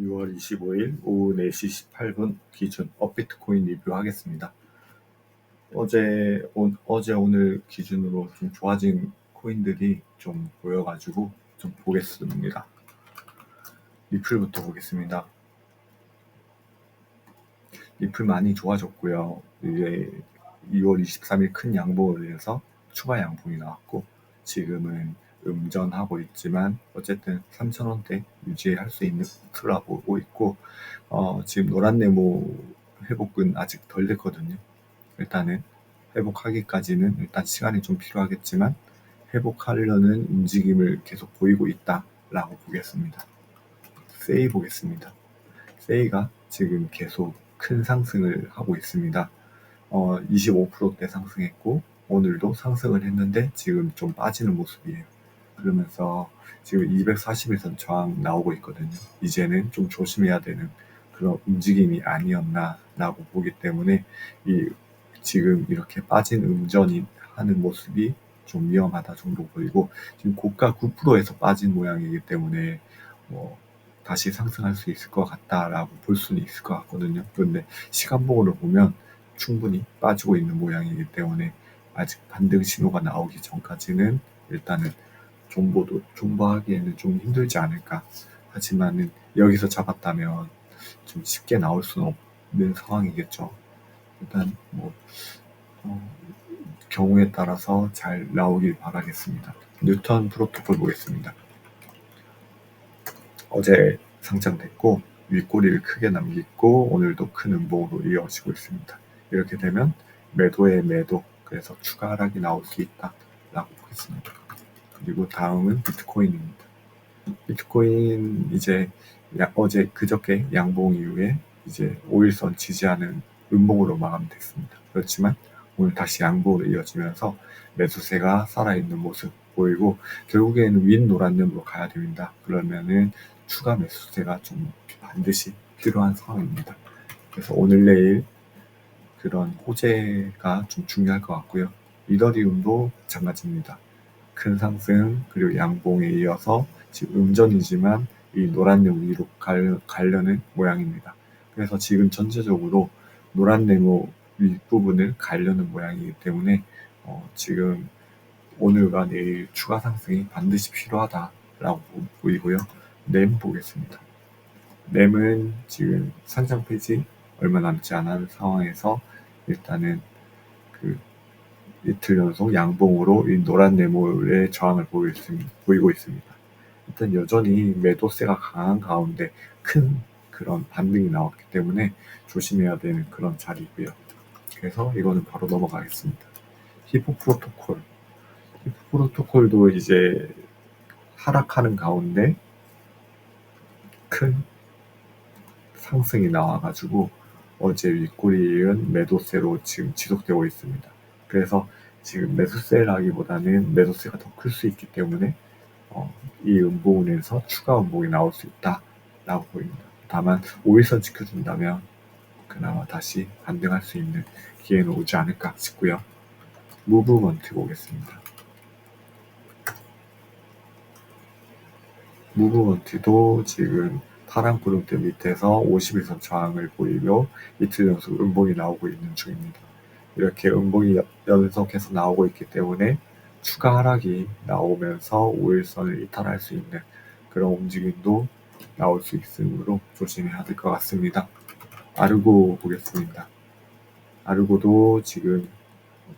6월 25일 오후 4시 18분 기준 업비트코인 리뷰하겠습니다. 어제, 오, 어제 오늘 기준으로 좀 좋아진 코인들이 좀 보여가지고 좀 보겠습니다. 리플부터 보겠습니다. 리플 많이 좋아졌고요. 이게 2월 23일 큰 양봉을 위해서 추가 양봉이 나왔고 지금은 음전하고 있지만 어쨌든 3,000원대 유지할 수 있는 틀라 보고 있고 어, 지금 노란 네모 회복은 아직 덜 됐거든요. 일단은 회복하기까지는 일단 시간이 좀 필요하겠지만 회복하려는 움직임을 계속 보이고 있다라고 보겠습니다. 세이 보겠습니다. 세이가 지금 계속 큰 상승을 하고 있습니다. 어, 25%대 상승했고 오늘도 상승을 했는데 지금 좀 빠지는 모습이에요. 그러면서 지금 240에선 저항 나오고 있거든요. 이제는 좀 조심해야 되는 그런 움직임이 아니었나라고 보기 때문에 이 지금 이렇게 빠진 음전이 하는 모습이 좀 위험하다 정도 보이고 지금 고가 9%에서 빠진 모양이기 때문에 뭐 다시 상승할 수 있을 것 같다라고 볼 수는 있을 것 같거든요. 그런데 시간봉으로 보면 충분히 빠지고 있는 모양이기 때문에 아직 반등 신호가 나오기 전까지는 일단은 존버도 존버하기에는 좀 힘들지 않을까. 하지만은 여기서 잡았다면 좀 쉽게 나올 수는 없는 상황이겠죠. 일단 뭐 어, 경우에 따라서 잘 나오길 바라겠습니다. 뉴턴 프로토콜 보겠습니다. 어제 상장됐고 윗꼬리를 크게 남기고 오늘도 큰 음봉으로 이어지고 있습니다. 이렇게 되면 매도의 매도 그래서 추가 하락이 나올 수 있다라고 보겠습니다. 그리고 다음은 비트코인입니다. 비트코인 이제 야, 어제 그저께 양봉 이후에 이제 5일선 지지하는 음봉으로 마감됐습니다. 그렇지만 오늘 다시 양봉으로 이어지면서 매수세가 살아있는 모습 보이고 결국에는 윈 노란눈으로 가야 됩니다. 그러면은 추가 매수세가 좀 반드시 필요한 상황입니다. 그래서 오늘 내일 그런 호재가 좀 중요할 것 같고요. 이더리움도 마찬가지입니다. 큰 상승 그리고 양봉에 이어서 지금 음전이지만 이 노란 네모 위로 갈, 가려는 모양입니다. 그래서 지금 전체적으로 노란 네모 윗부분을 가려는 모양이기 때문에 어, 지금 오늘과 내일 추가 상승이 반드시 필요하다라고 보이고요. 램 보겠습니다. 램은 지금 상장 페이지 얼마 남지 않은 상황에서 일단은 그 이틀 연속 양봉으로 이 노란 네모의 저항을 보이고 있습니다. 일단 여전히 매도세가 강한 가운데 큰 그런 반등이 나왔기 때문에 조심해야 되는 그런 자리고요. 그래서 이거는 바로 넘어가겠습니다. 히포 프로토콜. 히포 프로토콜도 이제 하락하는 가운데 큰 상승이 나와가지고 어제 윗꼬리은 매도세로 지금 지속되고 있습니다. 그래서 지금 매수세라기보다는 매도세가 더 클 수 있기 때문에 어, 이 음봉에서 추가 음봉이 나올 수 있다라고 보입니다. 다만 5일선 지켜준다면 그나마 다시 반등할 수 있는 기회는 오지 않을까 싶고요. 무브먼트 보겠습니다. 무브먼트도 지금 파란 구름대 밑에서 51선 저항을 보이며 이틀 연속 음봉이 나오고 있는 중입니다. 이렇게 음봉이 연속해서 나오고 있기 때문에 추가 하락이 나오면서 5일선을 이탈할 수 있는 그런 움직임도 나올 수 있으므로 조심해야 될 것 같습니다. 아르고 보겠습니다. 아르고도 지금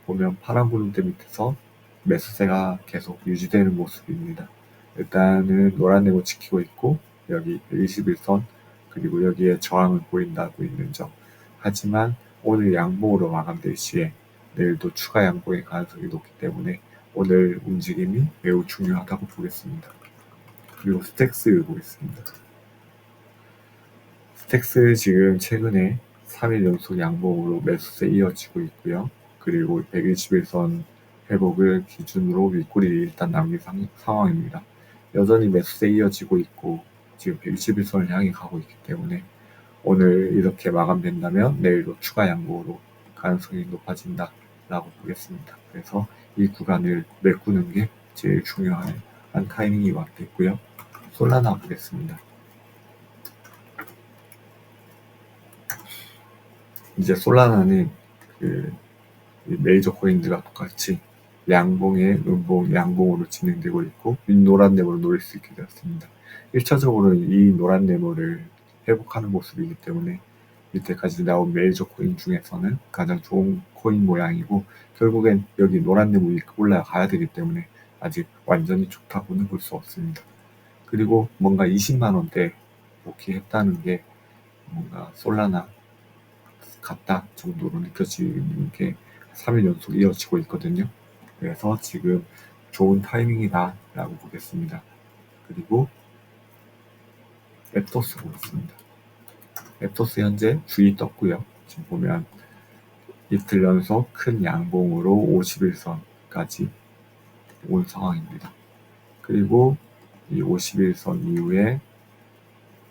보면 파란 구름대 밑에서 매수세가 계속 유지되는 모습입니다. 일단은 노란 네모 지키고 있고 여기 121선 그리고 여기에 저항을 보인다고 있는 점. 하지만 오늘 양봉으로 마감될 시에 내일도 추가 양봉의 가능성이 높기 때문에 오늘 움직임이 매우 중요하다고 보겠습니다. 그리고 스택스 보겠습니다. 스택스 지금 최근에 3일 연속 양봉으로 매수세 이어지고 있고요. 그리고 121선 회복을 기준으로 윗꼬리 일단 남긴 상, 상황입니다. 여전히 매수세 이어지고 있고 지금 121선을 향해 가고 있기 때문에 오늘 이렇게 마감된다면 내일도 추가 양보로 가능성이 높아진다 라고 보겠습니다. 그래서 이 구간을 메꾸는 게 제일 중요한 한 타이밍이 왔겠고요. 솔라나 보겠습니다. 이제 솔라나는 그 메이저 코인들과 똑같이 양봉에 음봉 양봉으로 진행되고 있고 윗 노란 네모를 노릴 수 있게 되었습니다. 1차적으로는 이 노란 네모를 회복하는 모습이기 때문에 이때까지 나온 메이저 코인 중에서는 가장 좋은 코인 모양이고 결국엔 여기 노란 위에 올라가야 되기 때문에 아직 완전히 좋다고는 볼 수 없습니다. 그리고 뭔가 20만 원대 복귀했다는 게 뭔가 솔라나 같다 정도로 느껴지는 게 3일 연속 이어지고 있거든요. 그래서 지금 좋은 타이밍이다 라고 보겠습니다. 그리고 앱토스 보겠습니다. 앱토스 현재 주의 떴고요. 지금 보면 이틀 연속 큰 양봉으로 51선까지 온 상황입니다. 그리고 이 51선 이후에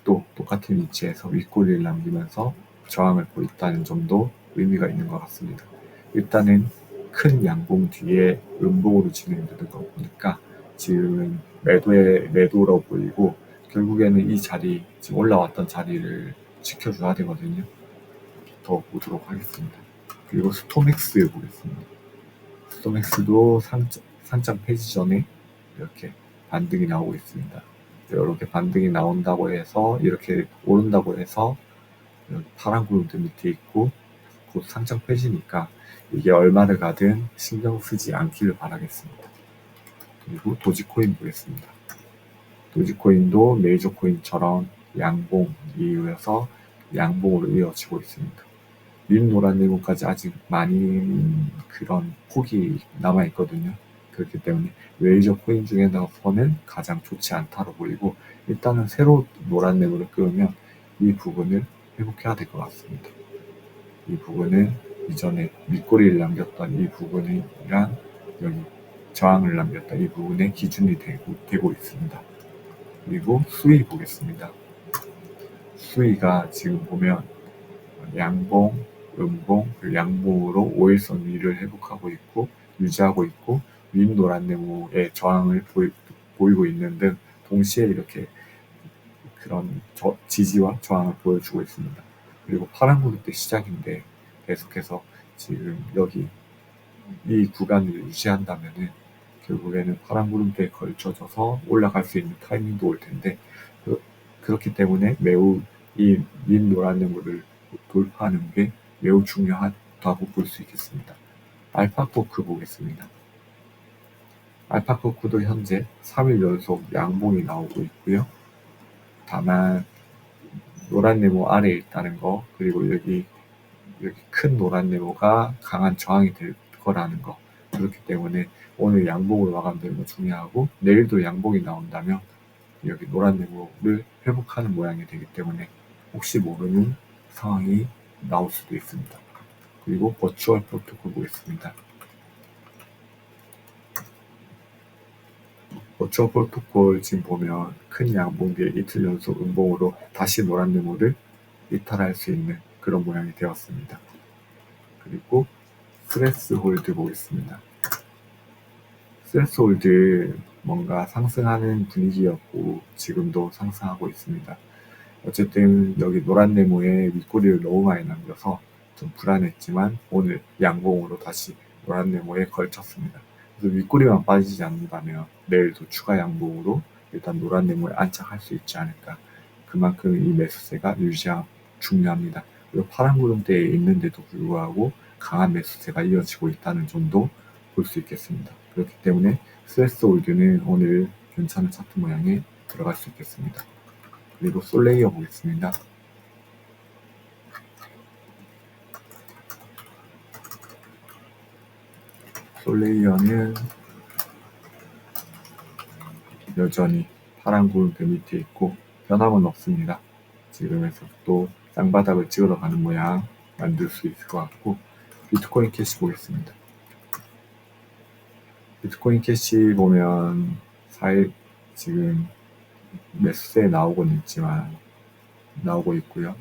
또 똑같은 위치에서 윗꼬리를 남기면서 저항을 보였다는 점도 의미가 있는 것 같습니다. 일단은 큰 양봉 뒤에 음봉으로 진행되는 거 보니까 지금은 매도에 매도로 보이고 결국에는 이 자리 지금 올라왔던 자리를 지켜줘야 되거든요. 더 보도록 하겠습니다. 그리고 스토맥스 보겠습니다. 스토맥스도 상장, 상장 폐지 전에 이렇게 반등이 나오고 있습니다. 이렇게 반등이 나온다고 해서 이렇게 오른다고 해서 파란 구름도 밑에 있고 곧 상장 폐지니까 이게 얼마를 가든 신경 쓰지 않기를 바라겠습니다. 그리고 도지코인 보겠습니다. 도지코인도 메이저 코인처럼 양봉 이후에서 양봉으로 이어지고 있습니다. 윗 노란 네모까지 아직 많이 그런 폭이 남아 있거든요. 그렇기 때문에 메이저 코인 중에서는 가장 좋지 않다로 보이고 일단은 새로 노란 네모를 끄면 이 부분을 회복해야 될 것 같습니다. 이 부분은 이전에 밑꼬리를 남겼던 이 부분이랑 여기 저항을 남겼던 이 부분의 기준이 되고, 되고 있습니다. 그리고 수위 보겠습니다. 수위가 지금 보면 양봉, 음봉, 양봉으로 5일선 위를 회복하고 있고 유지하고 있고 윗 노란 네모의 저항을 보이, 보이고 있는 등 동시에 이렇게 그런 저, 지지와 저항을 보여주고 있습니다. 그리고 파란 구름대 시작인데 계속해서 지금 여기 이 구간을 유지한다면은 결국에는 파란 구름대에 걸쳐져서 올라갈 수 있는 타이밍도 올 텐데 그, 렇기 때문에 매우 이 민 노란 네모를 돌파하는 게 매우 중요하다고 볼 수 있겠습니다. 알파코크 보겠습니다. 알파코크도 현재 3일 연속 양봉이 나오고 있고요. 다만 노란 네모 아래에 있다는 거 그리고 여기 여기 큰 노란 네모가 강한 저항이 될 거라는 거 그렇기 때문에 오늘 양봉으로 마감되는 거 중요하고 내일도 양봉이 나온다면 여기 노란 네모를 회복하는 모양이 되기 때문에 혹시 모르는 상황이 나올 수도 있습니다. 그리고 버추얼 프로토콜 보겠습니다. 버추얼 프로토콜 지금 보면 큰 양봉 뒤에 이틀 연속 음봉으로 다시 노란 네모를 이탈할 수 있는 그런 모양이 되었습니다. 그리고 스트레스 홀드 보겠습니다. 스트레스 홀드 뭔가 상승하는 분위기였고 지금도 상승하고 있습니다. 어쨌든 여기 노란 네모에 윗꼬리를 너무 많이 남겨서 좀 불안했지만 오늘 양봉으로 다시 노란 네모에 걸쳤습니다. 그래서 윗꼬리만 빠지지 않는다면 내일도 추가 양봉으로 일단 노란 네모에 안착할 수 있지 않을까. 그만큼 이 매수세가 유지하 중요합니다. 그리고 파란 구름대에 있는데도 불구하고 강한 매수세가 이어지고 있다는 점도 볼 수 있겠습니다. 그렇기 때문에 스트레스 홀드는 오늘 괜찮은 차트 모양에 들어갈 수 있겠습니다. 그리고 솔레이어 보겠습니다. 솔레이어는 여전히 파란 구름대 밑에 있고 변함은 없습니다. 지금에서 또 쌍바닥을 찍으러 가는 모양 만들 수 있을 것 같고 비트코인 캐시 보겠습니다. 비트코인 캐시 보면 4일 지금 매수세 나오고는 있지만 나오고 있고요.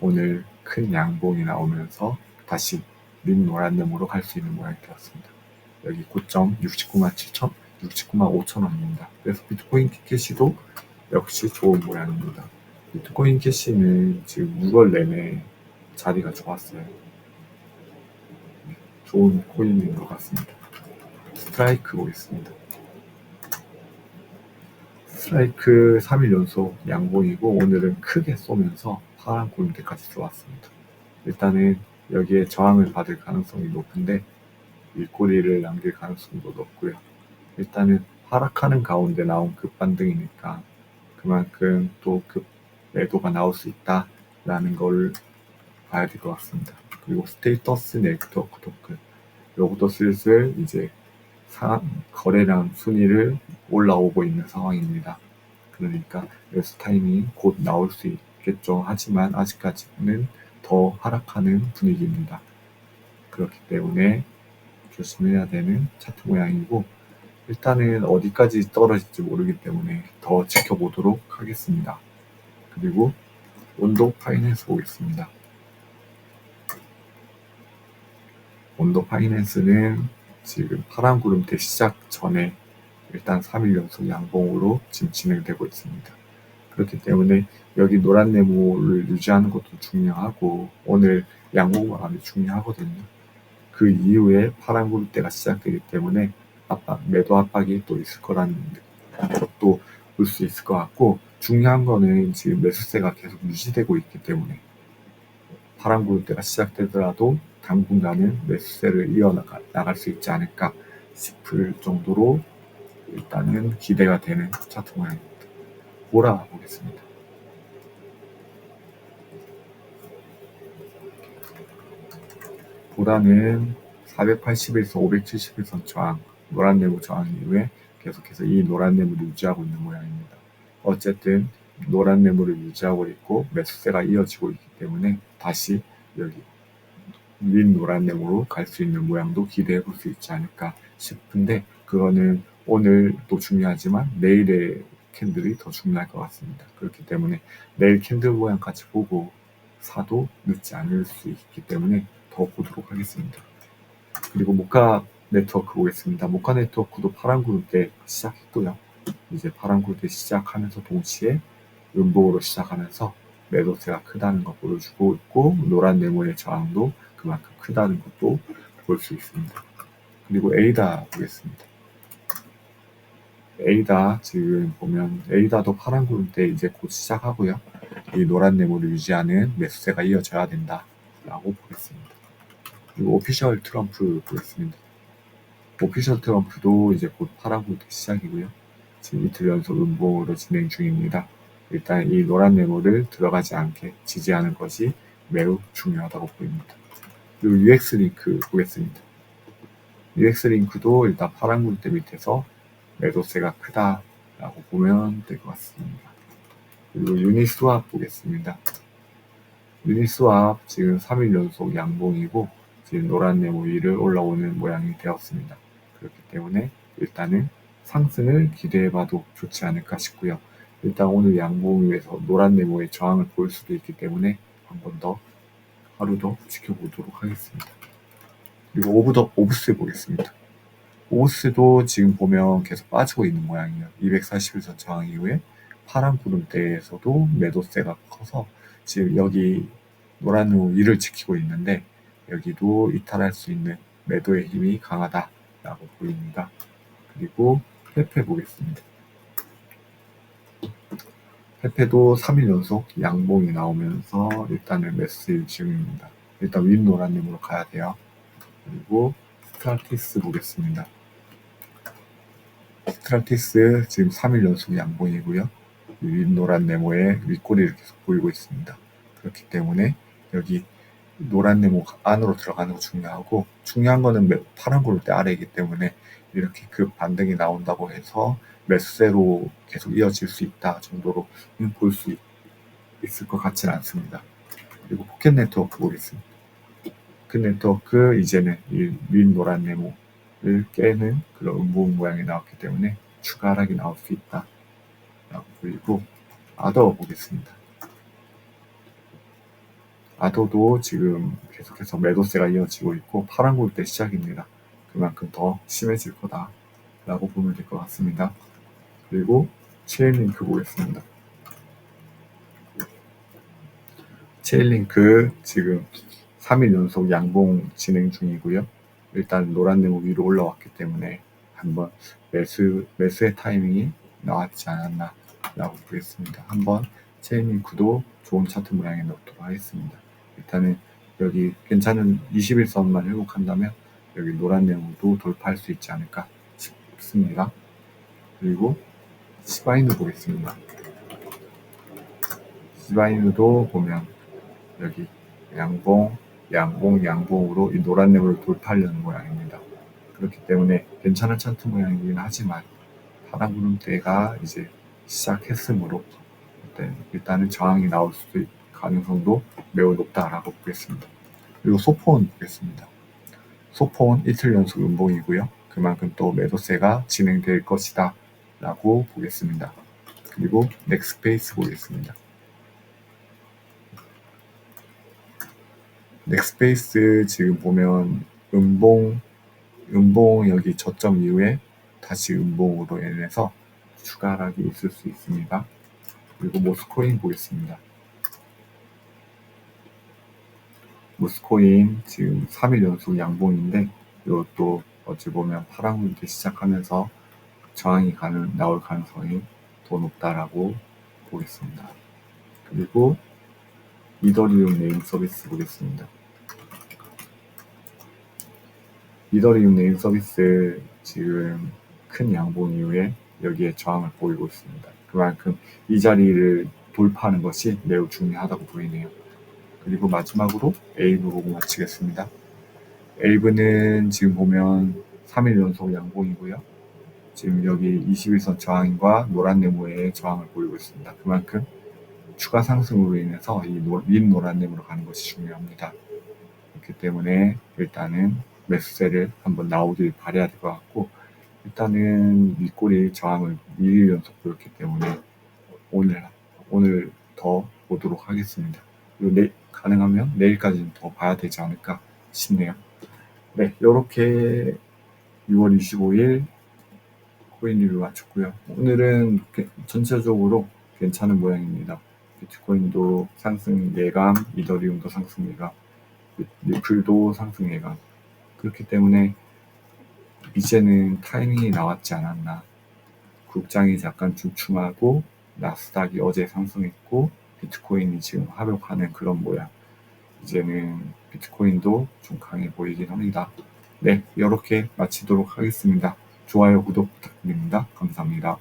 오늘 큰 양봉이 나오면서 다시 민 노란음으로 갈 수 있는 모양이 되었습니다. 여기 고점 69만 7천, 69만 5천 원입니다. 그래서 비트코인 캐시도 역시 좋은 모양입니다. 비트코인 캐시는 지금 6월 내내 자리가 좋았어요. 네, 좋은 코인인 것 같습니다. 스트라이크 보겠습니다. 스트라이크 3일 연속 양봉이고 오늘은 크게 쏘면서 파란 구름대까지 들어왔습니다. 일단은 여기에 저항을 받을 가능성이 높은데 윗꼬리를 남길 가능성도 높고요. 일단은 하락하는 가운데 나온 급반등이니까 그만큼 또 급 매도가 나올 수 있다라는 걸 봐야 될 것 같습니다. 그리고 스테이터스 네트워크 토큰 요것도 슬슬 이제 사, 거래량 순위를 올라오고 있는 상황입니다. 그러니까 레스 타임이 곧 나올 수 있겠죠. 하지만 아직까지는 더 하락하는 분위기입니다. 그렇기 때문에 조심해야 되는 차트 모양이고 일단은 어디까지 떨어질지 모르기 때문에 더 지켜보도록 하겠습니다. 그리고 온도 파이낸스 보겠습니다. 온도 파이낸스는 지금 파란 구름대 시작 전에 일단 3일 연속 양봉으로 지금 진행되고 있습니다. 그렇기 때문에 여기 노란 네모를 유지하는 것도 중요하고 오늘 양봉 마감이 중요하거든요. 그 이후에 파란 구름대가 시작되기 때문에 압박, 매도 압박이 또 있을 거라는 것도 볼 수 있을 것 같고 중요한 거는 지금 매수세가 계속 유지되고 있기 때문에 파란 구름대가 시작되더라도 당분간은 매수세를 이어나갈 나갈 수 있지 않을까 싶을 정도로 일단은 기대가 되는 차트 모양입니다. 몰아보겠습니다. 보라는 481선, 571선 저항, 노란 네모 저항 이후에 계속해서 이 노란 네모를 유지하고 있는 모양입니다. 어쨌든 노란 네모를 유지하고 있고 매수세가 이어지고 있기 때문에 다시 여기 윗 노란 네모로 갈 수 있는 모양도 기대해 볼 수 있지 않을까 싶은데 그거는 오늘도 중요하지만 내일의 캔들이 더 중요할 것 같습니다. 그렇기 때문에 내일 캔들 모양까지 보고 사도 늦지 않을 수 있기 때문에 더 보도록 하겠습니다. 그리고 모카 네트워크 보겠습니다. 모카 네트워크도 파란 그룹 때 시작했고요. 이제 파란 그룹 때 시작하면서 동시에 음봉으로 시작하면서 매도세가 크다는 거 보여주고 있고 노란 네모의 저항도 그만큼 크다는 것도 볼 수 있습니다. 그리고 에이다 보겠습니다. 에이다 지금 보면 에이다도 파란 구름 때 이제 곧 시작하고요. 이 노란 네모를 유지하는 매수세가 이어져야 된다라고 보겠습니다. 그리고 오피셜 트럼프 보겠습니다. 오피셜 트럼프도 이제 곧 파란 구름 때 시작이고요. 지금 이틀 연속 음봉으로 진행 중입니다. 일단 이 노란 네모를 들어가지 않게 지지하는 것이 매우 중요하다고 보입니다. 그리고 UX 링크 보겠습니다. UX 링크도 일단 파란 구름 대 밑에서 매도세가 크다라고 보면 될 것 같습니다. 그리고 유니스왑 보겠습니다. 유니스왑 지금 3일 연속 양봉이고 지금 노란 네모 위를 올라오는 모양이 되었습니다. 그렇기 때문에 일단은 상승을 기대해봐도 좋지 않을까 싶고요. 일단 오늘 양봉 위에서 노란 네모의 저항을 보일 수도 있기 때문에 한 번 더 하루 더 지켜보도록 하겠습니다. 그리고 오브더 오브스 보겠습니다. 오브스도 지금 보면 계속 빠지고 있는 모양이에요. 241선 저항 이후에 파란 구름대에서도 매도세가 커서 지금 여기 노란 네모 위를 지키고 있는데 여기도 이탈할 수 있는 매도의 힘이 강하다라고 보입니다. 그리고 페페 보겠습니다. 페페도 3일 연속 양봉이 나오면서 일단은 매수 중입니다. 일단 윈 노란님으로 가야 돼요. 그리고 스트라티스 보겠습니다. 스트라티스 지금 3일 연속 양봉이고요. 윈 노란 네모에 윗꼬리를 계속 보이고 있습니다. 그렇기 때문에 여기 노란 네모 안으로 들어가는 거 중요하고 중요한 거는 파란 고를 때 아래이기 때문에 이렇게 그 반등이 나온다고 해서 매수세로 계속 이어질 수 있다 정도로 볼 수 있을 것 같지는 않습니다. 그리고 포켓 네트워크 보겠습니다. 포켓 네트워크 이제는 이윗 노란 네모를 깨는 그런 음봉 모양이 나왔기 때문에 추가 하락이 나올 수 있다. 라고 보이고 아더 보겠습니다. 아더도 지금 계속해서 매도세가 이어지고 있고 파란 골대 시작입니다. 그만큼 더 심해질 거다 라고 보면 될 것 같습니다. 그리고 체인 링크 보겠습니다. 체인 링크 지금 3일 연속 양봉 진행 중이고요. 일단 노란 네모 위로 올라왔기 때문에 한번 매수, 매수의 타이밍이 나왔지 않았나 라고 보겠습니다. 한번 체인 링크도 좋은 차트 모양에 넣도록 하겠습니다. 일단은 여기 괜찮은 21선만 회복한다면 여기 노란 네모도 돌파할 수 있지 않을까 싶습니다. 그리고 시바이누 보겠습니다. 시바이누도 보면 여기 양봉, 양봉, 양봉으로 이 노란 네모를 돌파하려는 모양입니다. 그렇기 때문에 괜찮은 차트 모양이긴 하지만 파란 구름대가 이제 시작했으므로 일단, 일단은 저항이 나올 수도 있, 가능성도 매우 높다라고 보겠습니다. 그리고 소포원 보겠습니다. 소포원 이틀 연속 음봉이고요. 그만큼 또 매도세가 진행될 것이다 라고 보겠습니다. 그리고 넥스페이스 보겠습니다. 넥스페이스 지금 보면 음봉 음봉 여기 저점 이후에 다시 음봉으로 인해서 추가 하락이 있을 수 있습니다. 그리고 모스코인 보겠습니다. 모스코인 지금 3일 연속 양봉인데 이것도 어찌 보면 파랑문대 시작하면서 저항이 가능, 나올 가능성이 더 높다라고 보겠습니다. 그리고 이더리움 네임 서비스 보겠습니다. 이더리움 네임 서비스 지금 큰 양봉 이후에 여기에 저항을 보이고 있습니다. 그만큼 이 자리를 돌파하는 것이 매우 중요하다고 보이네요. 그리고 마지막으로 에이브 보고 마치겠습니다. 에이브는 지금 보면 3일 연속 양봉이고요. 지금 여기 21선 저항과 노란 네모의 저항을 보이고 있습니다. 그만큼 추가 상승으로 인해서 이 윗 노란 네모로 가는 것이 중요합니다. 그렇기 때문에 일단은 매수세를 한번 나오길 바래야 될 것 같고 일단은 윗꼬리 저항을 2일 연속 보였기 때문에 오늘 오늘 더 보도록 하겠습니다. 그리고 내, 가능하면 내일까지는 더 봐야 되지 않을까 싶네요. 네, 이렇게 6월 25일 코인 리뷰 마쳤고요. 오늘은 전체적으로 괜찮은 모양입니다. 비트코인도 상승 예감, 이더리움도 상승 예감, 리플도 상승 예감. 그렇기 때문에 이제는 타이밍이 나왔지 않았나. 국장이 약간 주춤하고 나스닥이 어제 상승했고 비트코인이 지금 하락하는 그런 모양. 이제는 비트코인도 좀 강해 보이긴 합니다. 네, 이렇게 마치도록 하겠습니다. 좋아요, 구독 부탁드립니다. 감사합니다.